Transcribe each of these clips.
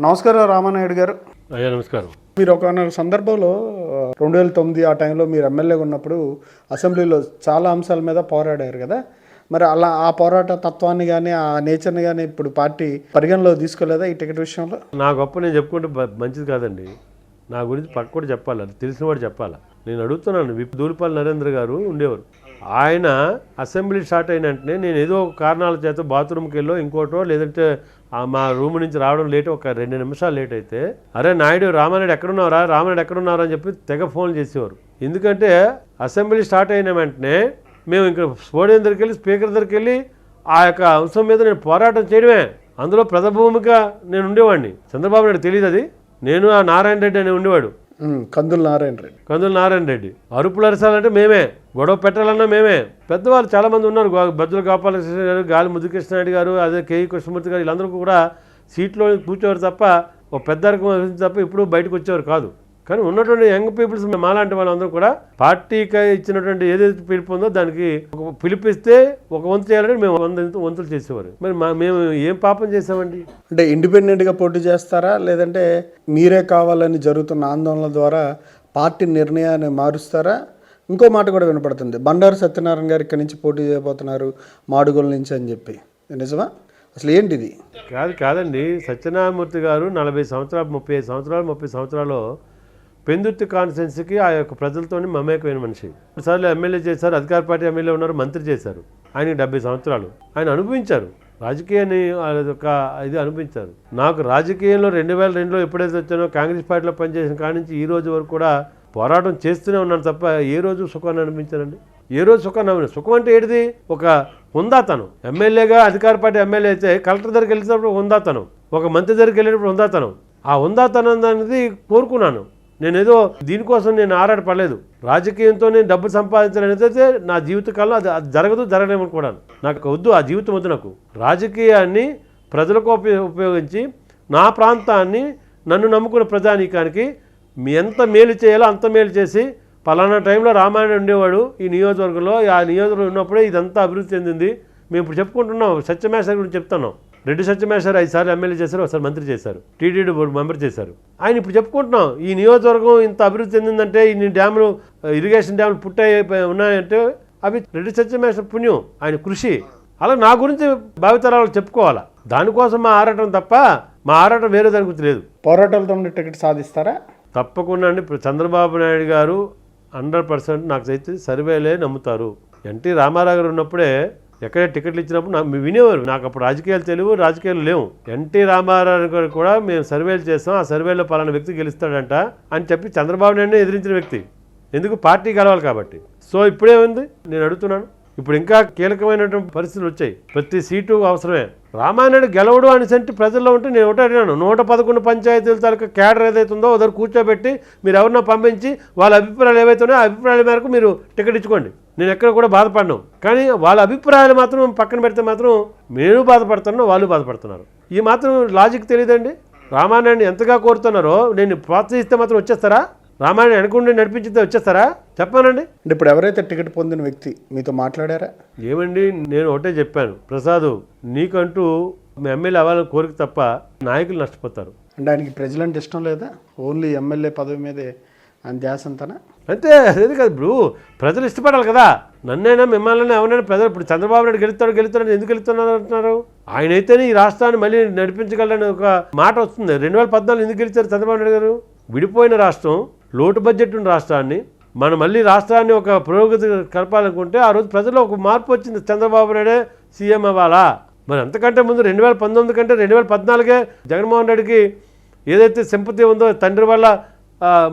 నమస్కారం రామానాయుడు గారు. అయ్యా నమస్కారం. మీరు ఒక సందర్భంలో రెండు వేల తొమ్మిది ఆ టైంలో మీరు ఎమ్మెల్యేగా ఉన్నప్పుడు అసెంబ్లీలో చాలా అంశాల మీద పోరాడారు కదా. మరి అలా ఆ పోరాట తత్వాన్ని కానీ ఆ నేచర్ని కానీ ఇప్పుడు పార్టీ పరిగణలో తీసుకోలేదా ఈ టికెట్ విషయంలో? నా గొప్ప నేను చెప్పుకుంటే మంచిది కాదండి. నా గురించి పక్క కూడా చెప్పాలి అది తెలిసిన వాడు చెప్పాలి. నేను అడుగుతున్నాను విప్ దూలిపల్లి నరేంద్ర గారు ఉండేవారు. ఆయన అసెంబ్లీ స్టార్ట్ అయిన వెంటనే నేను ఏదో కారణాల చేత బాత్రూమ్కి వెళ్ళో ఇంకోటో లేదంటే మా రూమ్ నుంచి రావడం లేట్ ఒక రెండు నిమిషాలు లేట్ అయితే అరే నాయుడు రామానాయుడు ఎక్కడున్నారా రామానాయుడు ఎక్కడున్నారా అని చెప్పి తెగ ఫోన్ చేసేవారు. ఎందుకంటే అసెంబ్లీ స్టార్ట్ అయిన వెంటనే మేము ఇక్కడ స్పోడియం దగ్గరికి వెళ్ళి స్పీకర్ దగ్గరికి వెళ్ళి ఆ యొక్క అంశం మీద నేను పోరాటం చేయడమే. అందులో ప్రజభూమిక నేను ఉండేవాడిని. చంద్రబాబు నాయుడు తెలియదు అది. నేను ఆ నారాయణ రెడ్డి అని ఉండేవాడు. కందుల నారాయణ రెడ్డి. కందుల నారాయణ రెడ్డి. అరుపులు అరసాలంటే మేమే. గొడవ పెట్టాలన్నా మేమే. పెద్దవాళ్ళు చాలా మంది ఉన్నారు బద్దులు బజ్జుల గోపాలకృష్ణ గారు గాలి ముద్దుకృష్ణ నాయుడు గారు అదే కేఈ కృష్ణమూర్తి గారు వీళ్ళందరూ కూడా సీట్లో కూర్చోవారు తప్ప ఒక పెద్ద తప్ప ఇప్పుడు బయటకు వచ్చేవారు కాదు. కానీ ఉన్నటువంటి యంగ్ పీపుల్స్ మాలాంటి వాళ్ళందరూ కూడా పార్టీకి ఇచ్చినటువంటి ఏదైతే పిలుపు ఉందో దానికి ఒక పిలిపిస్తే ఒక వంతు చేయాలంటే మేము వంద వంతులు చేసేవారు. మరి మా మేము ఏం పాపం చేసామండి? అంటే ఇండిపెండెంట్గా పోటీ చేస్తారా? లేదంటే మీరే కావాలని జరుగుతున్న ఆందోళన ద్వారా పార్టీ నిర్ణయాన్ని మారుస్తారా? ఇంకో మాట కూడా వినపడుతుంది. బండారు సత్యనారాయణ గారు ఇక్కడి నుంచి పోటీ చేయబోతున్నారు మాడుగుల నుంచి అని చెప్పి. నిజమా? అసలు ఏంటిది? కాదు కాదండి. సత్యనారాయణమూర్తి గారు నలభై సంవత్సరాలు ముప్పై ఐదు సంవత్సరాలు ముప్పై సంవత్సరాలు పెందుర్తి కాన్స్టిట్యున్సీకి ఆ యొక్క ప్రజలతోని మమేకమైన మనిషి. సార్లు ఎమ్మెల్యే చేశారు అధికార పార్టీ ఎమ్మెల్యే ఉన్నారు మంత్రి చేశారు. ఆయనకి డెబ్బై సంవత్సరాలు. ఆయన అనుభవించారు. రాజకీయాన్ని ఒక ఇది అనిపించారు నాకు రాజకీయంలో రెండు వేల రెండులో ఎప్పుడైతే వచ్చానో కాంగ్రెస్ పార్టీలో పనిచేసిన కాడి నుంచి ఈ రోజు వరకు కూడా పోరాటం చేస్తూనే ఉన్నాను తప్ప ఏ రోజు సుఖాన్ని అనిపించానండి ఏ రోజు సుఖాన్ని సుఖం అంటే ఏంటిది ఒక హుందాతనం. ఎమ్మెల్యేగా అధికార పార్టీ ఎమ్మెల్యే అయితే కలెక్టర్ దగ్గరికి వెళ్ళినప్పుడు హుందాతనం. ఒక మంత్రి దగ్గరికి వెళ్ళినప్పుడు హుందాతనం. ఆ హుందాతనం అనేది కోరుకున్నాను. నేనేదో దీనికోసం నేను ఆరాటపడలేదు రాజకీయంతో నేను డబ్బు సంపాదించాలనేదైతే నా జీవితకాలంలో అది అది జరగదు జరగలేమనుకోవడాను కూడా నాకు వద్దు ఆ జీవితం వద్దు నాకు. రాజకీయాన్ని ప్రజలకు ఉపయోగించి నా ప్రాంతాన్ని నన్ను నమ్ముకున్న ప్రజానీకానికి మీ ఎంత మేలు చేయాలో అంత మేలు చేసి పలానా టైంలో రామాయణం ఉండేవాడు ఈ నియోజకవర్గంలో. ఆ నియోజకవర్గం ఉన్నప్పుడే ఇదంతా అభివృద్ధి చెందింది. మేము ఇప్పుడు చెప్పుకుంటున్నాం సత్యమేశ్వర గురించి చెప్తున్నాం. రెడ్డి సత్యమేశ్వర ఐదు సార్లు ఎమ్మెల్యే చేశారు ఒకసారి మంత్రి చేశారు. టీటీడీ బోర్డు మెంబర్ చేశారు. ఆయన ఇప్పుడు చెప్పుకుంటున్నాం ఈ నియోజకవర్గం ఇంత అభివృద్ధి చెందిందంటే ఇన్ని డ్యాములు ఇరిగేషన్ డ్యాములు పుట్టాయి ఉన్నాయంటే అవి రెడ్డి సత్యమేశ్వర పుణ్యం ఆయన కృషి. అలా నా గురించి భావితరాలకు చెప్పుకోవాలా? దానికోసం మా ఆరాటం తప్ప మా ఆరాటం వేరే దాని గురించి లేదు. పోరాటాలతో టికెట్ సాధిస్తారా? తప్పకుండా అండి. ఇప్పుడు చంద్రబాబు నాయుడు గారు హండ్రెడ్ పర్సెంట్ నాకు అయితే సర్వేలే నమ్ముతారు. ఎన్టీ రామారావు గారు ఉన్నప్పుడే ఎక్కడ టికెట్లు ఇచ్చినప్పుడు నాకు వినేవారు. నాకు అప్పుడు రాజకీయాలు తెలియవు రాజకీయాలు లేవు. ఎన్టీ రామారావు గారు కూడా మేము సర్వేలు చేస్తాం ఆ సర్వేలో పలానా వ్యక్తి గెలుస్తాడంట అని చెప్పి చంద్రబాబు నాయుడు ఎదిరించిన వ్యక్తి. ఎందుకు? పార్టీ గెలవాలి కాబట్టి. సో ఇప్పుడేముంది నేను అడుగుతున్నాను. ఇప్పుడు ఇంకా కీలకమైనటువంటి పరిస్థితులు వచ్చాయి. ప్రతి సీటు అవసరమే. రామాయణుడు గెలవడు అనేసంటే ప్రజల్లో ఉంటే నేను ఒకటి అడిగాను. నూట పదకొండు పంచాయతీల తాలూకా క్యాడర్ ఏదైతే ఉందో ఒకరు కూర్చోబెట్టి మీరు ఎవరినో పంపించి వాళ్ళ అభిప్రాయాలు ఏవైతే ఉన్నాయో ఆ అభిప్రాయాల మేరకు మీరు టికెట్ ఇచ్చుకోండి. నేను ఎక్కడ కూడా బాధపడను. కానీ వాళ్ళ అభిప్రాయాలు మాత్రం పక్కన పెడితే మాత్రం నేను బాధపడుతున్నాను వాళ్ళు బాధపడుతున్నారు. ఈ మాత్రం లాజిక్ తెలియదండి. రామాయణాన్ని ఎంతగా కోరుతున్నారో నేను ప్రోత్సహిస్తే మాత్రం వచ్చేస్తారా? రామాయణం వెనకుండి నడిపించితే వచ్చేస్తారా? చెప్పానండి అంటే ఇప్పుడు ఎవరైతే టికెట్ పొందిన వ్యక్తి మీతో మాట్లాడారా? ఏమండి నేను ఒకటే చెప్పాను. ప్రసాద్ నీకంటూ మీ ఎమ్మెల్యే అవ్వాలని కోరిక తప్ప నాయకులు నష్టపోతారు. అంటే ఆయనకి ప్రజలంటే ఇష్టం లేదా? ఓన్లీ ఎమ్మెల్యే పదవి మీదే అని ధ్యాస అంతనా? అంతే అదే కదా. ఇప్పుడు ప్రజలు ఇష్టపడాలి కదా. నన్నైనా మిమ్మల్ని ఎవరైనా ప్రజలు ఇప్పుడు చంద్రబాబు నాయుడు గెలుస్తాడు గెలుస్తాడు ఎందుకు గెలుస్తున్నారు అంటున్నారు? ఆయన అయితేనే ఈ రాష్ట్రాన్ని మళ్ళీ నడిపించగలని ఒక మాట వస్తుంది. రెండు వేల పద్నాలుగు ఎందుకు గెలిచారు చంద్రబాబు నాయుడు గారు? విడిపోయిన రాష్ట్రం లోటు బడ్జెట్ ఉన్న రాష్ట్రాన్ని మనం మళ్ళీ రాష్ట్రాన్ని ఒక పురోగతి కలపాలనుకుంటే ఆ రోజు ప్రజల్లో ఒక మార్పు వచ్చింది. చంద్రబాబు నాయుడే సీఎం అవ్వాలా? మరి అంతకంటే ముందు రెండు వేల పంతొమ్మిది కంటే రెండు వేల పద్నాలుగే జగన్మోహన్ రెడ్డికి ఏదైతే సింపతి ఉందో తండ్రి వల్ల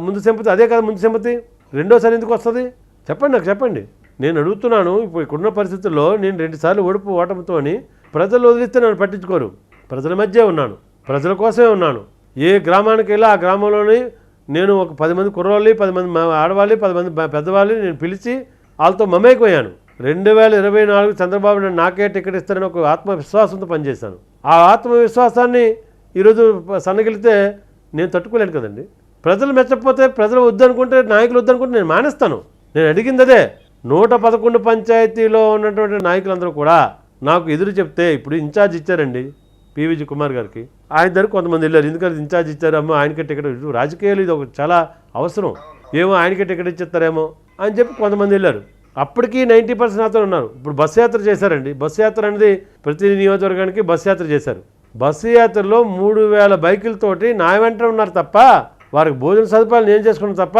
ముందు సంపతి అదే కదా ముందు సంపతి? రెండోసారి ఎందుకు వస్తుంది? చెప్పండి నాకు చెప్పండి. నేను అడుగుతున్నాను ఇప్పుడు ఇక్కడున్న పరిస్థితుల్లో నేను రెండుసార్లు ఓడిపు ఓటమితోని ప్రజలు వదిలిస్తే నన్ను పట్టించుకోరు. ప్రజల మధ్య ఉన్నాను. ప్రజల కోసమే ఉన్నాను. ఏ గ్రామానికి వెళ్ళి ఆ గ్రామంలోని నేను ఒక పది మంది కుర్రోళ్ళని పది మంది మా పది మంది పెద్దవాళ్ళు పెద్దవాళ్ళని నేను పిలిచి వాళ్ళతో మమేకిపోయాను రెండు వేల ఇరవై నాలుగు చంద్రబాబు నాయుడు నాకే టికెట్ ఇస్తారని ఒక ఆత్మవిశ్వాసంతో పనిచేశాను. ఆ ఆత్మవిశ్వాసాన్ని ఈరోజు సన్నగిలితే నేను తట్టుకోలేను కదండి. ప్రజలు మెచ్చకపోతే ప్రజలు వద్దనుకుంటే నాయకులు వద్దనుకుంటే నేను మానేస్తాను. నేను అడిగింది అదే నూట పదకొండు పంచాయతీలో ఉన్నటువంటి నాయకులందరూ కూడా నాకు ఎదురు చెప్తే ఇప్పుడు ఇన్ఛార్జ్ ఇచ్చారండి పివిజి కుమార్ గారికి. ఆయన దగ్గర కొంతమంది వెళ్ళారు. ఎందుకంటే ఇన్ఛార్జ్ ఇచ్చారు ఆయనకి ఆయనకే టికెట్ రాజకీయాలు ఇది ఒక చాలా అవసరం. ఏమో ఆయనకే టికెట్ ఇచ్చేస్తారేమో అని చెప్పి కొంతమంది వెళ్ళారు. అప్పటికి నైంటీ పర్సెంట్ అతను ఉన్నారు. ఇప్పుడు బస్సు యాత్ర చేశారండి. బస్సు యాత్ర అనేది ప్రతి నియోజకవర్గానికి బస్సు యాత్ర చేశారు. బస్సు యాత్రలో మూడు వేల బైకులతోటి నా వెంట ఉన్నారు తప్ప వారికి భోజన సదుపాయాలు నేను చేసుకున్నాను తప్ప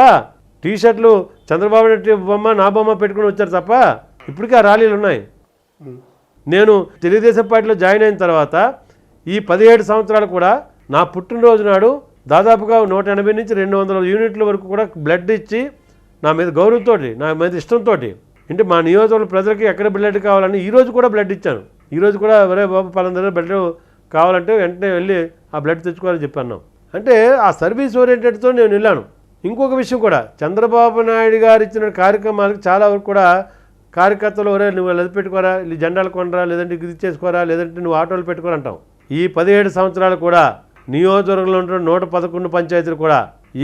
టీ షర్ట్లు చంద్రబాబు నాయుడు బొమ్మ నా బొమ్మ పెట్టుకుని వచ్చారు తప్ప ఇప్పటికీ ఆ ర్యాలీలు ఉన్నాయి. నేను తెలుగుదేశం పార్టీలో జాయిన్ అయిన తర్వాత ఈ పదిహేడు సంవత్సరాలు కూడా నా పుట్టినరోజు నాడు దాదాపుగా నూట ఎనభై నుంచి రెండు వందల యూనిట్ల వరకు కూడా బ్లడ్ ఇచ్చి నా మీద గౌరవంతో నా మీద ఇష్టంతో అంటే మా నియోజకవర్గ ప్రజలకి ఎక్కడ బ్లడ్ కావాలని ఈ రోజు కూడా బ్లడ్ ఇచ్చాను. ఈ రోజు కూడా ఒరే బాబు పలానా దగ్గర బ్లడ్ కావాలంటే వెంటనే వెళ్ళి ఆ బ్లడ్ తెచ్చుకోవాలని చెప్పాను అంటే ఆ సర్వీస్ ఓరియంటెడ్తో నేను వెళ్ళాను. ఇంకొక విషయం కూడా చంద్రబాబు నాయుడు గారు ఇచ్చిన కార్యక్రమాలకు చాలా వరకు కూడా కార్యకర్తలు ఎవరే నువ్వు లది పెట్టుకోరా జెండాలు కొనరా లేదంటే ఇది చేసుకోరా లేదంటే నువ్వు ఆటోలు పెట్టుకోరా అంటాం. ఈ పదిహేడు సంవత్సరాలు కూడా నియోజకవర్గంలో ఉంటున్న నూట పదకొండు పంచాయతీలు కూడా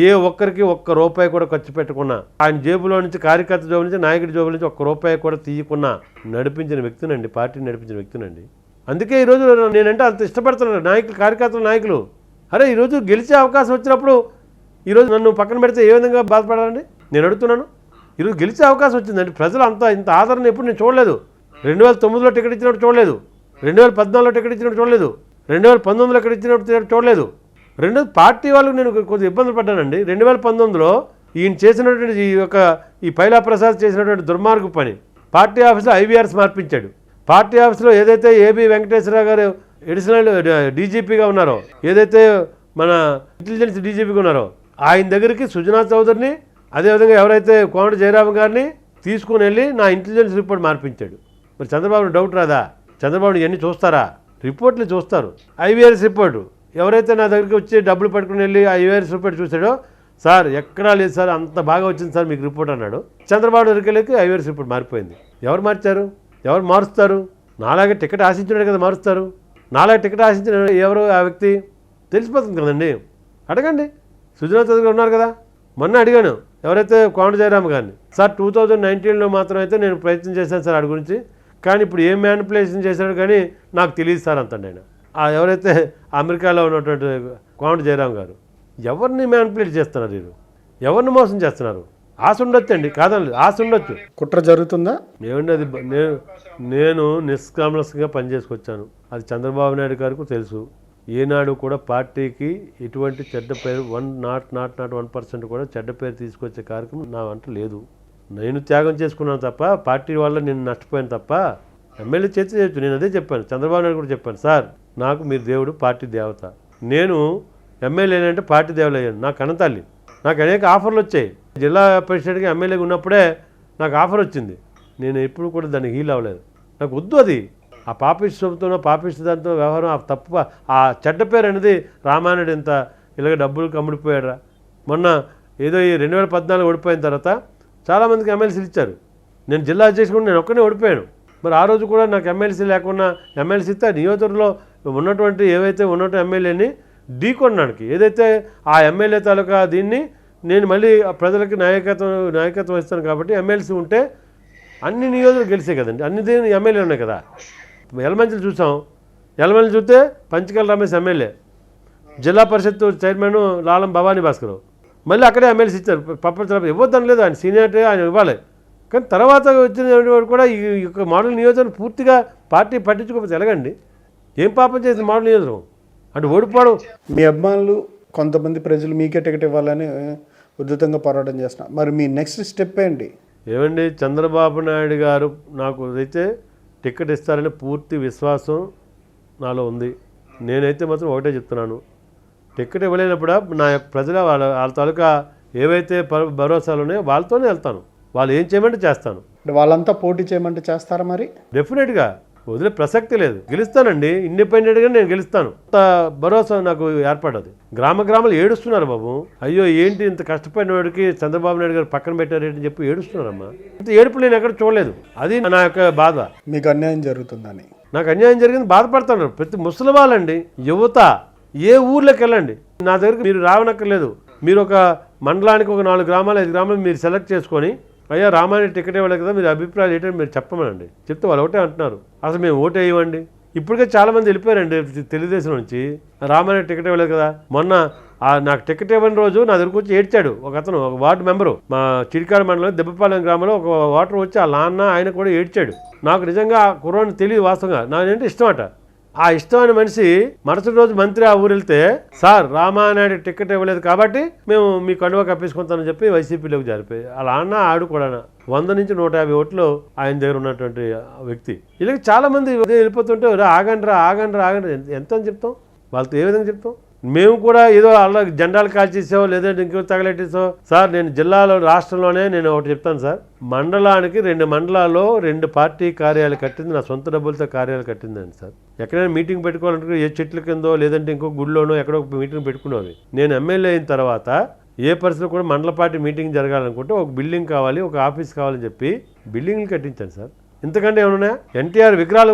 ఏ ఒక్కరికి ఒక్క రూపాయి కూడా ఖర్చు పెట్టుకున్నా. ఆయన జేబులో నుంచి కార్యకర్త జోబు నుంచి నాయకుడి జోబుల నుంచి ఒక్క రూపాయి కూడా తీయకున్నా నడిపించిన వ్యక్తినండి పార్టీని నడిపించిన వ్యక్తినండి. అందుకే ఈరోజు నేనంటే అంత ఇష్టపడుతున్నాను. నాయకులు కార్యకర్తలు నాయకులు. అరే ఈరోజు గెలిచే అవకాశం వచ్చినప్పుడు ఈరోజు నన్ను పక్కన పెడితే ఏ విధంగా బాధపడాలండి? నేను అడుగుతున్నాను. ఈరోజు గెలిచే అవకాశం వచ్చిందండి. ప్రజలు అంత ఇంత ఆదరణ ఎప్పుడు నేను చూడలేదు. రెండు వేల తొమ్మిదిలో టికెట్ ఇచ్చినప్పుడు చూడలేదు. రెండు వేల పద్నాలుగులో టికెట్ ఇచ్చినప్పుడు చూడలేదు. రెండు వేల పంతొమ్మిదిలో టికెట్ ఇచ్చినప్పుడు చూడలేదు. రెండు పార్టీ వాళ్ళకు నేను కొద్దిగా ఇబ్బందులు పడ్డానండి. రెండు వేల పంతొమ్మిదిలో ఈయన చేసినటువంటి ఈ యొక్క ఈ పైలా ప్రసాద్ చేసినటువంటి దుర్మార్గ పని పార్టీ ఆఫీస్లో ఐవీఆర్స్ మార్పించాడు. పార్టీ ఆఫీస్లో ఏదైతే ఏబి వెంకటేశ్వరరావు గారు ఎడిషనల్ డీజీపీగా ఉన్నారో ఏదైతే మన ఇంటెలిజెన్స్ డీజీపీగా ఉన్నారో ఆయన దగ్గరికి సుజనా చౌదరిని అదేవిధంగా ఎవరైతే కోమటి జయరామ్ గారిని తీసుకుని వెళ్ళి నా ఇంటెలిజెన్స్ రిపోర్ట్ మార్పించాడు. మరి చంద్రబాబు డౌట్ రాదా? చంద్రబాబు ఇవన్నీ చూస్తారా? రిపోర్ట్లు చూస్తారు. IVRS report. ఎవరైతే నా దగ్గరికి వచ్చి డబ్బులు పట్టుకుని వెళ్ళి ఐవీఆర్ఎస్ రిపోర్ట్ చూశాడో సార్ ఎక్కడా లేదు సార్ అంత బాగా వచ్చింది సార్ మీకు రిపోర్ట్ అన్నాడు. చంద్రబాబు దగ్గరికి ఐవీఆర్ఎస్ రిపోర్ట్ మారిపోయింది. ఎవరు మార్చారు? ఎవరు మారుస్తారు? నాలాగే టికెట్ ఆశించినాడు కదా మారుస్తారు. నాలాగే టికెట్ ఆశించిన ఎవరు ఆ వ్యక్తి? తెలిసిపోతుంది కదండి. అడగండి. సుజనా చౌదరి ఉన్నారు కదా. మొన్న అడిగాను. ఎవరైతే కోమటి జయరామ్ గారిని. సార్ టూ థౌజండ్ నైన్టీన్లో మాత్రం అయితే నేను ప్రయత్నం చేశాను సార్ వాడి గురించి. కానీ ఇప్పుడు ఏం మ్యానిపులేషన్ చేశాడు కానీ నాకు తెలియదు సార్ అంతండి ఆయన. ఎవరైతే అమెరికాలో ఉన్నటువంటి కోమటి జయరామ్ గారు. ఎవరిని మ్యానిపులేట్ చేస్తున్నారు వీరు? ఎవరిని మోసం చేస్తున్నారు? ఆశ ఉండొచ్చు అండి కాదండి ఆశ ఉండొచ్చు కుట్ర జరుగుతుందా? ఏమండి అది నేను నేను నిష్కామలస్గా పనిచేసుకొచ్చాను అది చంద్రబాబు నాయుడు గారికి తెలుసు. ఏనాడు కూడా పార్టీకి ఎటువంటి చెడ్డ పేరు one naught naught naught one percent కూడా చెడ్డ పేరు తీసుకొచ్చే కార్యక్రమం నా వంట లేదు. నేను త్యాగం చేసుకున్నాను తప్ప పార్టీ వల్ల నేను నష్టపోయాను తప్ప ఎమ్మెల్యే చేతి చేయొచ్చు. నేను అదే చెప్పాను. చంద్రబాబు నాయుడు కూడా చెప్పాను సార్ నాకు మీరు దేవుడు పార్టీ దేవత. నేను ఎమ్మెల్యే అంటే పార్టీ దేవుడు అయ్యాను నాకు కనతల్లి నాకు అనేక ఆఫర్లు వచ్చాయి. జిల్లా ప్రెసిడెంట్గా ఎమ్మెల్యేగా ఉన్నప్పుడే నాకు ఆఫర్ వచ్చింది. నేను ఎప్పుడు కూడా దానికి హీల్ అవ్వలేదు. నాకు వద్దు అది. ఆ పాపిష్టంతో పాపిష్ట దాంతో వ్యవహారం ఆ తప్పు ఆ చెడ్డ పేరు అనేది రామాయణుడు ఇంత ఇలాగ డబ్బులు కమ్ముడిపోయాడా మొన్న ఏదో ఈ రెండు వేల పద్నాలుగు ఓడిపోయిన తర్వాత చాలామందికి ఎమ్మెల్సీలు ఇచ్చారు. నేను జిల్లా అధ్యక్షుడు కూడా నేను ఒక్కనే ఓడిపోయాను. మరి ఆ రోజు కూడా నాకు ఎమ్మెల్సీ లేకుండా ఎమ్మెల్సీ ఇస్తే నియోజకవర్గంలో ఉన్నటువంటి ఏవైతే ఉన్నటువంటి ఎమ్మెల్యేని ఢీకొనడానికి ఏదైతే ఆ ఎమ్మెల్యే తాలూకా దీన్ని నేను మళ్ళీ ఆ ప్రజలకి నాయకత్వం నాయకత్వం ఇస్తాను కాబట్టి ఎమ్మెల్సీ ఉంటే అన్ని నియోజకవర్గాలు గెలిచే కదండి. అన్ని దీని ఎమ్మెల్యే ఉన్నాయి కదా. ఎలమంచిలు చూసాం. ఎలమంచిలు చూస్తే పంచకల్ రమేష్ ఎమ్మెల్యే జిల్లా పరిషత్ చైర్మన్ లాలం భవానీ భాస్కర్. మళ్ళీ అక్కడే ఎమ్మెల్సీ ఇచ్చారు. పప్ప ఇవ్వద్దని లేదు. ఆయన సీనియారిటీ ఆయన ఇవ్వాలి. కానీ తర్వాత వచ్చిన వాడు కూడా ఈ యొక్క మోడల్ నియోజకవర్గం పూర్తిగా పార్టీ పట్టించుకోకపోతే ఎలాగండి? ఏం పాపం చేసింది మోడల్ నియోజకవర్గం? అంటే ఓడిపోవడం. మీ అభిమానులు కొంతమంది ప్రజలు మీకే టికెట్ ఇవ్వాలని ఉద్ధృతంగా పోరాటం చేస్తున్నారు మరి మీ నెక్స్ట్ స్టెప్ ఏంటి? ఏమండి చంద్రబాబు నాయుడు గారు నాకు అయితే టికెట్ ఇస్తారని పూర్తి విశ్వాసం నాలో ఉంది. నేనైతే మాత్రం ఒకటే చెప్తున్నాను. టికెట్ ఇవ్వలేనప్పుడు నా ప్రజల వాళ్ళ వాళ్ళ తాలూకా ఏవైతే భరోసాలు ఉన్నాయో వాళ్ళతోనే వెళ్తాను. వాళ్ళు ఏం చేయమంటే చేస్తాను. అంటే వాళ్ళంతా పోటీ చేయమంటే చేస్తారా మరి? డెఫినెట్గా వదిలే ప్రసక్తి లేదు. గెలుస్తానండి. ఇండిపెండెంట్గా నేను గెలుస్తాను. అంత భరోసా నాకు ఏర్పడదు. గ్రామ గ్రామాలు ఏడుస్తున్నారు బాబు. అయ్యో ఏంటి ఇంత కష్టపడిన వాడికి చంద్రబాబు నాయుడు గారు పక్కన పెట్టారేంటి చెప్పి ఏడుస్తున్నారమ్మా. ఇంత ఏడుపు నేను ఎక్కడ చూడలేదు. అది నా యొక్క బాధ. మీకు అన్యాయం జరుగుతుందని. నాకు అన్యాయం జరిగింది బాధపడుతున్నారు ప్రతి ముసలి వాళ్ళండి యువత ఏ ఊర్లోకి వెళ్ళండి. నా దగ్గరికి మీరు రావనక్కర్లేదు. మీరు ఒక మండలానికి ఒక నాలుగు గ్రామాలు ఐదు గ్రామాలు మీరు సెలెక్ట్ చేసుకొని అయ్యా రామాయణ టికెట్ ఇవ్వలేదు కదా మీరు అభిప్రాయాలు ఏంటంటే మీరు చెప్పమనండి. చెప్తే వాళ్ళు ఒకటే అంటున్నారు. అసలు మేము ఓటే ఇవ్వండి. ఇప్పటికే చాలామంది వెళ్ళిపోయారండి తెలుగుదేశం నుంచి. రామాయణ టికెట్ ఇవ్వలేదు కదా. మొన్న ఆ నాకు టికెట్ ఇవ్వని రోజు నా దగ్గరకు వచ్చి ఏడ్చాడు ఒక అతను ఒక వార్డు మెంబరు. మా చిడికాడ మండలం దెబ్బపాలెం గ్రామంలో ఒక వాటర్ వచ్చి ఆ నాన్న ఆయన కూడా ఏడ్చాడు. నాకు నిజంగా ఆ కుర్రాన్ని తెలియదు వాస్తవంగా. నాకేంటే ఇష్టం అట. ఆ ఇష్టమైన మనిషి మరుసటి రోజు మంత్రి ఆ ఊరు వెళ్తే సార్ రామానాయుడు టికెట్ ఇవ్వలేదు కాబట్టి మేము మీ కండువా కప్పించుకుంటామని చెప్పి వైసీపీలోకి జారిపోయి అలా అన్న ఆడు కూడా వంద నుంచి నూట యాభై ఓట్లు ఆయన దగ్గర ఉన్నటువంటి వ్యక్తి. ఇలా చాలా మంది వెళ్ళిపోతుంటే ఆగండి రా ఆగండి రా ఆగండి ఎంత అని చెప్తాం? వాళ్ళతో ఏ విధంగా చెప్తాం? మేము కూడా ఏదో అలా జెండాలు కాల్చేసావు లేదంటే ఇంకో తగలెట్టేసావు. సార్ నేను జిల్లాలో రాష్ట్రంలోనే నేను ఒకటి చెప్తాను సార్. మండలానికి రెండు మండలాల్లో రెండు పార్టీ కార్యాలు కట్టింది నా సొంత డబ్బులతో కార్యాలు కట్టిందండి సార్. ఎక్కడైనా మీటింగ్ పెట్టుకోవాలంటే ఏ చెట్ల కిందో లేదంటే ఇంకో గుడిలోనో ఎక్కడో ఒక మీటింగ్ పెట్టుకునేది నేను ఎమ్మెల్యే అయిన తర్వాత ఏ పరిస్థితిలో కూడా మండల పార్టీ మీటింగ్ జరగాలనుకుంటే ఒక బిల్డింగ్ కావాలి ఒక ఆఫీస్ కావాలని చెప్పి బిల్డింగ్లు కట్టించాను సార్. ఇంతకంటే ఏమన్నా ఎన్టీఆర్ విగ్రహాలు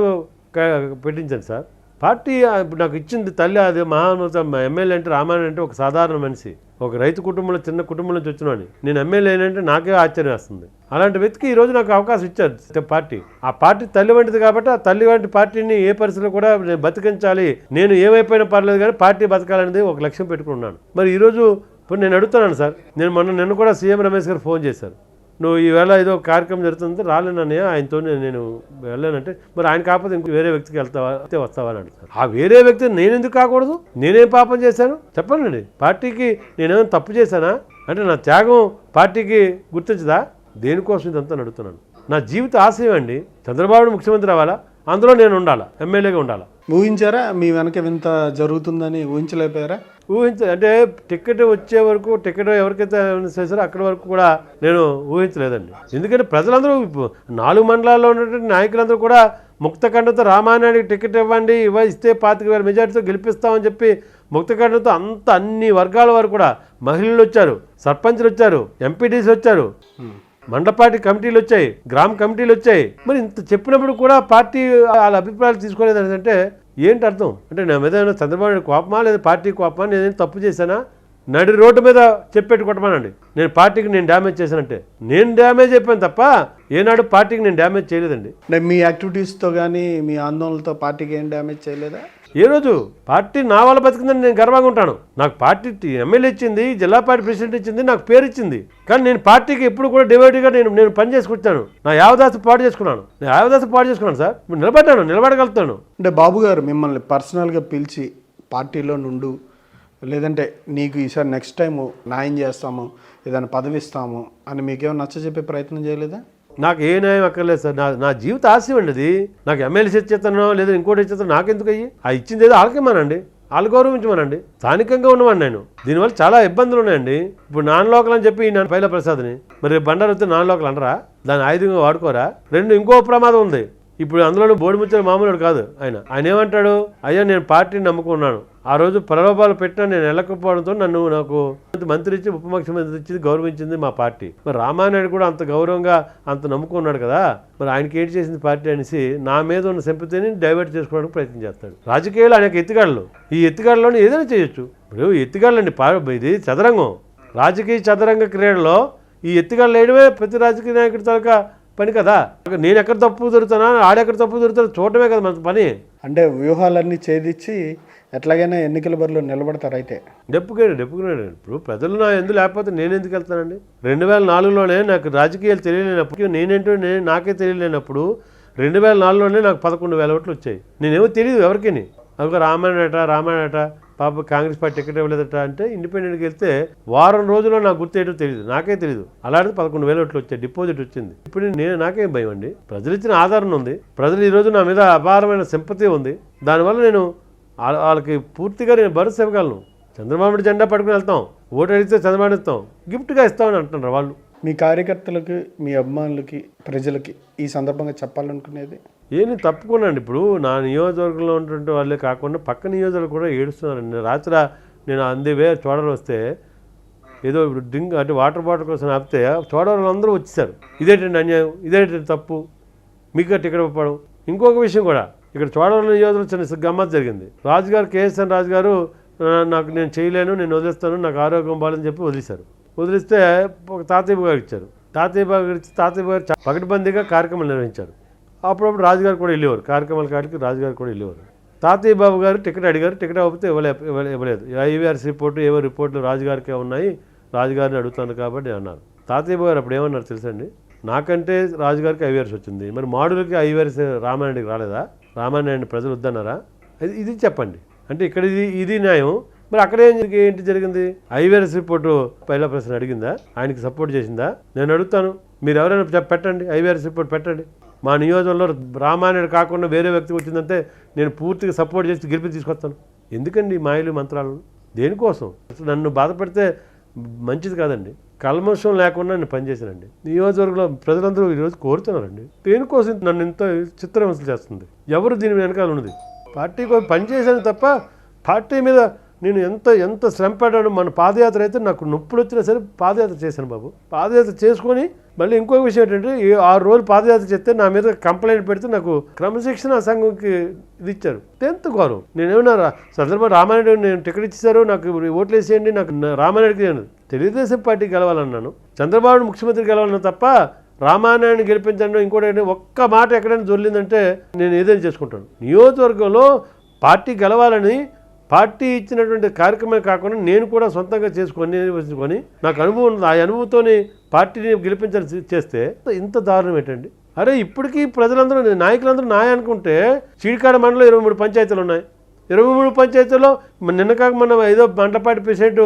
పెట్టించాను సార్. పార్టీ ఇప్పుడు నాకు ఇచ్చింది తల్లి అది మహానుత ఎమ్మెల్యే అంటే రామాయణ అంటే ఒక సాధారణ మనిషి. ఒక రైతు కుటుంబంలో చిన్న కుటుంబం నుంచి వచ్చినవాడిని నేను ఎమ్మెల్యే అయినంటే నాకే ఆశ్చర్యం వేస్తుంది. అలాంటి వ్యక్తికి ఈరోజు నాకు అవకాశం ఇచ్చారు పార్టీ. ఆ పార్టీ తల్లి వంటిది కాబట్టి ఆ తల్లి వంటి పార్టీని ఏ పరిస్థితిలో కూడా నేను బతికించాలి. నేను ఏమైపోయినా పర్లేదు కానీ పార్టీ బతకాలనేది ఒక లక్ష్యం పెట్టుకున్నాను మరి ఈరోజు ఇప్పుడు నేను అడుగుతున్నాను సార్. నేను మొన్న నిన్న కూడా సీఎం రమేష్ గారు ఫోన్ చేశారు. నువ్వు ఈవేళ ఏదో కార్యక్రమం జరుగుతుందంటే రాలేనన్నయ్య ఆయనతో నేను వెళ్ళానంటే మరి ఆయన కాకపోతే ఇంకో వేరే వ్యక్తికి వెళ్తావా? అయితే వస్తావా అని అడుగుతాను ఆ వేరే వ్యక్తి నేను ఎందుకు కాకూడదు? నేనేం పాపం చేశాను? చెప్పండి పార్టీకి నేనేమైనా తప్పు చేశానా? అంటే నా త్యాగం పార్టీకి గుర్తించదా? దేనికోసం ఇదంతా అడుగుతున్నాను నా జీవిత ఆశయం అండి చంద్రబాబు ముఖ్యమంత్రి అవ్వాలా? అందులో నేను ఉండాలా? ఎమ్మెల్యేగా ఉండాలా? ఊహించారా? మీ వెనక ఇంత జరుగుతుందని ఊహించలేకపోయారా? ఊహించ అంటే టికెట్ వచ్చే వరకు టికెట్ ఎవరికైతే చేశారో అక్కడి వరకు కూడా నేను ఊహించలేదండి. ఎందుకంటే ప్రజలందరూ నాలుగు మండలాల్లో ఉన్నటువంటి నాయకులందరూ కూడా ముక్తఖండంతో రామానాయుడికి టికెట్ ఇవ్వండి ఇవ్వ ఇస్తే పాతిక వేల మెజార్టీతో గెలిపిస్తామని చెప్పి ముక్తఖండంతో అంత అన్ని వర్గాల వారు కూడా మహిళలు వచ్చారు సర్పంచ్లు వచ్చారు ఎంపీటీసీ వచ్చారు. మండపాటి కమిటీలు వచ్చాయి గ్రామ కమిటీలు వచ్చాయి. మరి ఇంత చెప్పినప్పుడు కూడా పార్టీ వాళ్ళ అభిప్రాయాలు తీసుకోలేదు అంటే ఏంటి అర్థం? అంటే నా మీద ఏమైనా చంద్రబాబు నాయుడు కోపమా లేదా పార్టీ కోపమా? నేను తప్పు చేశానా? నడి రోడ్డు మీద చెప్పెట్టుకోవటమానండి నేను పార్టీకి నేను డ్యామేజ్ చేశానంటే. నేను డ్యామేజ్ అయిపోయాను తప్ప ఏనాడు పార్టీకి నేను డ్యామేజ్ చేయలేదండి. అంటే మీ యాక్టివిటీస్తో కానీ మీ ఆందోళనలతో పార్టీకి ఏం డ్యామేజ్ చేయలేదా? ఏ రోజు? పార్టీ నా వల్ల బతికిందని నేను గర్వంగా ఉంటాను. నాకు పార్టీ ఎమ్మెల్యే ఇచ్చింది జిల్లా పార్టీ ప్రెసిడెంట్ ఇచ్చింది నాకు పేరు ఇచ్చింది. కానీ నేను పార్టీకి ఎప్పుడు కూడా డివైడ్గా నేను నేను పని చేసుకుంటాను నా యావదాసు పాటు చేసుకున్నాను. నేను యావదాసు పాటు చేసుకున్నాను సార్. నిలబడ్డాను నిలబడగలుగుతాను. అంటే బాబు గారు మిమ్మల్ని పర్సనల్గా పిలిచి పార్టీలో నుండు లేదంటే నీకు ఈసారి నెక్స్ట్ టైము న్యాయం చేస్తాము ఏదైనా పదవి ఇస్తాము అని మీకేమైనా నచ్చ చెప్పే ప్రయత్నం చేయలేదా? నాకు ఏ న్యాయం అక్కర్లేదు సార్. నా నా జీవిత ఆశయం అండి అది నాకు ఎమ్మెల్యే ఇచ్చేస్తానో లేదా ఇంకోటి ఇచ్చేస్తానో నాకెందుకు అయ్యి ఆ ఇచ్చింది ఏదో ఆలకేమానండి వాళ్ళు గౌరవించమనండి. స్థానికంగా ఉన్నవాడిని నేను. దీనివల్ల చాలా ఇబ్బందులు ఉన్నాయండి. ఇప్పుడు నాన్ లోకల్ అని చెప్పి నేను పైల ప్రసాద్ని మరి బండారు వస్తే నాన్ లోకల్ అనరా? దాన్ని ఆయుధంగా వాడుకోరా? రెండు ఇంకో ప్రమాదం ఉంది. ఇప్పుడు అందులో బోడి మామూలు మామూలుడు కాదు ఆయన. ఆయన ఏమంటాడు అయ్యా నేను పార్టీని నమ్ముకున్నాను. ఆ రోజు ప్రలోభాలు పెట్టినా నేను వెళ్ళకపోవడంతో నన్ను నాకు మంత్రి ఇచ్చి ఉప ముఖ్యమంత్రి ఇచ్చి గౌరవించింది మా పార్టీ. మరి రామానాయుడు కూడా అంత గౌరవంగా అంత నమ్ముకున్నాడు కదా? మరి ఆయనకి ఏంటి చేసింది పార్టీ అనేసి నా మీద ఉన్న సంపతిని డైవర్ట్ చేసుకోవడానికి ప్రయత్నం చేస్తాడు. రాజకీయాలు అనేక ఎత్తుగాళ్ళు ఈ ఎత్తుగాళ్ళలోనే ఏదైనా చేయొచ్చు. ఇప్పుడు ఎత్తుగాళ్ళండి ఇది చదరంగం. రాజకీయ చదరంగ క్రీడలో ఈ ఎత్తుగాళ్ళు వేయడమే ప్రతి రాజకీయ నాయకుడి తాలూకా పని కదా? నేను ఎక్కడ తప్పు దొరుకుతానా ఆడెక్కడ తప్పు దొరుకుతానా చూడటమే కదా మన పని. అంటే వ్యూహాలన్నీ ఛేదించి ఎట్లాగైనా ఎన్నికల బరిలో నిలబడతారు అయితే. డెప్పుకేడు డెప్పుకున్నాడు ఇప్పుడు ప్రజలు నా ఎందుకు లేకపోతే నేను ఎందుకు వెళ్తానండి? రెండు వేల నాలుగులోనే నాకు రాజకీయాలు తెలియలేనప్పుడు నేనేంటో నేను నాకే తెలియలేనప్పుడు రెండు వేల నాలుగులోనే నాకు పదకొండు వేల ఓట్లు వచ్చాయి. నేనేమో తెలియదు ఎవరికని. ఒక రామాయణట రామాయణట. పాప కాంగ్రెస్ పార్టీ టికెట్ ఇవ్వలేదట అంటే ఇండిపెండెంట్కి వెళ్తే వారం రోజుల్లో నాకు గుర్తేయటం తెలియదు నాకే తెలియదు అలాంటిది పదకొండు వేల ఓట్లు వచ్చాయి డిపాజిట్ వచ్చింది. ఇప్పుడు నేను నాకేం భయం అండి. ప్రజలు ఇచ్చిన ఆదరణ ఉంది. ప్రజలు ఈరోజు నా మీద అపారమైన సింపతి ఉంది. దానివల్ల నేను వాళ్ళకి పూర్తిగా నేను భరోసా ఇవ్వగలను. చంద్రబాబు జెండా పట్టుకుని వెళ్తాం. ఓటు అడిగితే చంద్రబాబు ఇస్తాం. గిఫ్ట్గా ఇస్తామని అంటున్నారు వాళ్ళు? మీ కార్యకర్తలకి మీ అభిమానులకి ప్రజలకి ఈ సందర్భంగా చెప్పాలనుకునేది? ఏమి తప్పుకున్నాను ఇప్పుడు నా నియోజకవర్గంలో ఉన్నటువంటి వాళ్ళే కాకుండా పక్క నియోజకవర్గం కూడా ఏడుస్తున్నారండి. రాత్రి నేను అందేవే చోడలు వస్తే ఏదో ఇప్పుడు డ్రింక్ అంటే వాటర్ బాటిల్ కోసం ఆపితే చోడవరం అందరూ వచ్చేసారు. ఇదేంటండి అన్యాయం? ఇదేంటండి తప్పు? మీకు టికెట్ ఇవ్వడం ఇంకొక విషయం కూడా ఇక్కడ చోడవరం నియోజకవర్గం చిన్న గమ్మత్ జరిగింది. రాజుగారు కేఎస్ఎన్ రాజు గారు నాకు నేను చేయలేను నేను వదిలేస్తాను నాకు ఆరోగ్యం బాగాలని చెప్పి వదిలేశారు. వదిలిస్తే ఒక తాతయ్య గారు ఇచ్చారు. తాతయ్య గారు ఇచ్చి తాతయ్య గారు పగటిబందీగా పకడ్బందీగా కార్యక్రమం నిర్వహించారు. అప్పుడప్పుడు రాజుగారు కూడా వెళ్ళేవారు. కార్యక్రమాల కాడికి రాజుగారు కూడా వెళ్ళేవారు. తాతయ్య బాబు గారు టికెట్ అడిగారు. టికెట్ అవ్వకపోతే ఇవ్వలే ఇవ్వలేదు. ఐవీఆర్స్ రిపోర్టు ఏవో రిపోర్ట్లు రాజుగారికే ఉన్నాయి. రాజుగారిని అడుగుతాను కాబట్టి అన్నారు. తాతయ్య బాబు గారు అప్పుడు ఏమన్నారు తెలుసండి నాకంటే రాజుగారికి ఐవీఆర్స్ వచ్చింది. మరి మాడులకి ఐవీఆర్స్ రామాయణకి రాలేదా? రామాయణ ప్రజలు వద్దన్నారా? ఇది చెప్పండి. అంటే ఇక్కడ ఇది ఇది న్యాయం. మరి అక్కడ ఏంటి జరిగింది? ఐవీఆర్ఎస్ రిపోర్టు పైలా ప్రశ్న అడిగిందా? ఆయనకి సపోర్ట్ చేసిందా? నేను అడుగుతాను. మీరు ఎవరైనా పెట్టండి. ఐవీఆర్ఎస్ రిపోర్ట్ పెట్టండి. మా నియోజకంలో రామాయణుడు కాకుండా వేరే వ్యక్తి వచ్చిందంటే నేను పూర్తిగా సపోర్ట్ చేసి గెలిపి తీసుకొస్తాను. ఎందుకండి మాయలు మంత్రాలు? దేనికోసం? అసలు నన్ను బాధపడితే మంచిది కాదండి. కల్మషం లేకుండా నేను పనిచేశానండి. నియోజకవర్గంలో ప్రజలందరూ ఈరోజు కోరుతున్నారండి. దేనికోసం నన్ను ఇంత చిత్రహింసలు చేస్తుంది? ఎవరు దీని వెనకాల ఉన్నది? పార్టీ కోసం పనిచేశాను తప్ప పార్టీ మీద నేను ఎంత ఎంత శ్రమ పడ్డాను మన పాదయాత్ర అయితే నాకు నొప్పులు వచ్చినా సరే పాదయాత్ర చేశాను బాబు. పాదయాత్ర చేసుకొని మళ్ళీ ఇంకొక విషయం ఏంటంటే ఆరు రోజులు పాదయాత్ర చేస్తే నా మీద కంప్లైంట్ పెడితే నాకు క్రమశిక్షణ సంఘంకి ఇది ఇచ్చారు. టెన్త్ గౌరవం. నేనేమన్నా రా- చంద్రబాబు రామానాయుడు నేను టికెట్ ఇచ్చారు నాకు ఓట్లు వేసేయండి నాకు నా- రామానాయుడికి నేను తెలుగుదేశం పార్టీ గెలవాలన్నాను. చంద్రబాబు ముఖ్యమంత్రి గెలవాలన్నా తప్ప రామానాయుడిని గెలిపించండి ఇంకోటి ఒక్క మాట ఎక్కడైనా జొల్లిందంటే నేను ఏదైనా చేసుకుంటాను. నియోజకవర్గంలో పార్టీ గెలవాలని పార్టీ ఇచ్చినటువంటి కార్యక్రమం కాకుండా నేను కూడా సొంతంగా చేసుకొని నిర్వహించుకొని నాకు అనుభవం ఉంది ఆ అనుభవంతోని పార్టీని గెలిపించాలని చేస్తే ఇంత దారుణం ఏంటండి? అరే ఇప్పటికీ ప్రజలందరూ నాయకులందరూ నాయ అనుకుంటే చీడికాడ మండలం ఇరవై మూడు పంచాయతీలు ఉన్నాయి. ఇరవై మూడు పంచాయతీల్లో నిన్న కాక మన ఏదో మంటపాటి పేషెంట్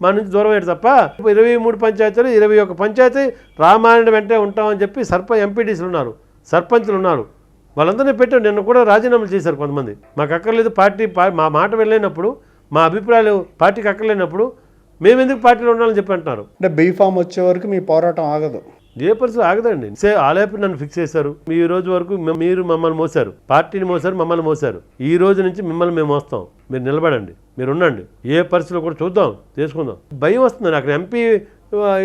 మా నుంచి దూరం అయ్యాడు తప్ప ఇరవై మూడు పంచాయతీలు ఇరవై ఒక పంచాయతీ రామాయణ వెంటే ఉంటామని చెప్పి సర్పంచ్ ఎంపీడీసీలు ఉన్నారు. సర్పంచులు ఉన్నారు. వాళ్ళందరినీ పెట్టాం నిన్న కూడా రాజీనామాలు చేశారు కొంతమంది. మాకు అక్కర్లేదు పార్టీ మా మాట వెళ్ళలేనప్పుడు మా అభిప్రాయాలు పార్టీకి అక్కర్లేనప్పుడు మేము ఎందుకు పార్టీలో ఉండాలని చెప్పి అంటున్నారు. అంటే బీఫామ్ వచ్చే వరకు మీ పోరాటం ఆగదు. ఏ పరిస్థితి ఆగదండి. సే ఆలేపి నన్ను ఫిక్స్ చేశారు. మీ ఈ రోజు వరకు మీరు మమ్మల్ని మోసారు పార్టీని మోసారు మమ్మల్ని మోసారు ఈ రోజు నుంచి మిమ్మల్ని మేము మోస్తాం. మీరు నిలబడండి. మీరు ఉండండి. ఏ పరిస్థితిలో కూడా చూద్దాం చేసుకుందాం. భయం వస్తుందండి అక్కడ ఎంపీ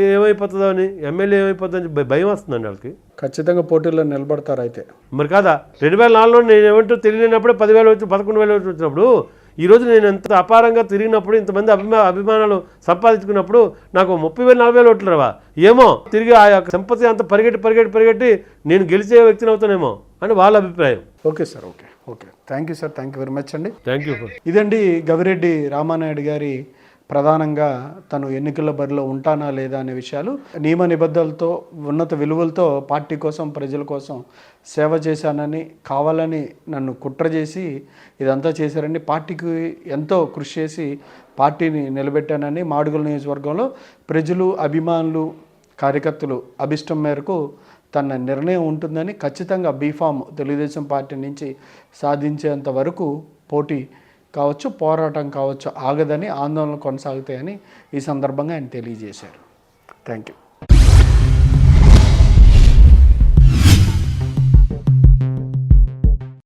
ఏమైపోతుందో అని ఎమ్మెల్యే ఏమైపోతుందో అని భ- భయం వస్తుందండి వాళ్ళకి. ఖచ్చితంగా పోటీలో నిలబడతారు అయితే. మరి కాదా రెండు వేల నాలుగులో నేను ఏమంటూ తెలియనప్పుడు పదివేలు వచ్చి పదకొండు వేలు వచ్చి వచ్చినప్పుడు ఈ రోజు నేను ఎంత అపారంగా తిరిగినప్పుడు ఇంతమంది అభిమా అభిమానాలు సంపాదించుకున్నప్పుడు నాకు ముప్పై వేలు నలభై వేలు ఓట్లు రావా ఏమో తిరిగి ఆ యొక్క సంపత్తి అంత పరిగెట్టి పరిగెట్టి పరిగెట్టి నేను గెలిచే వ్యక్తిని అవుతానేమో అని వాళ్ళ అభిప్రాయం. Okay sir okay okay. Thank you sir thank you very much అండి. థ్యాంక్ యూ ఇదండి గవిరెడ్డి రామానాయుడు గారి ప్రధానంగా తను ఎన్నికల బరిలో ఉంటానా లేదా అనే విషయాలు నియమ నిబద్ధలతో ఉన్నత విలువలతో పార్టీ కోసం ప్రజల కోసం సేవ చేశానని కావాలని నన్ను కుట్ర చేసి ఇదంతా చేశారని పార్టీకి ఎంతో కృషి చేసి పార్టీని నిలబెట్టానని మాడుగుల నియోజకవర్గంలో ప్రజలు అభిమానులు కార్యకర్తలు అభిష్టం మేరకు తన నిర్ణయం ఉంటుందని ఖచ్చితంగా బీఫామ్ తెలుగుదేశం పార్టీ నుంచి సాధించేంత వరకు పోటీ కావచ్చు పోరాటం కావచ్చు ఆగదని ఆందోళనలు కొనసాగుతాయని ఈ సందర్భంగా ఆయన తెలియజేశారు. Thank you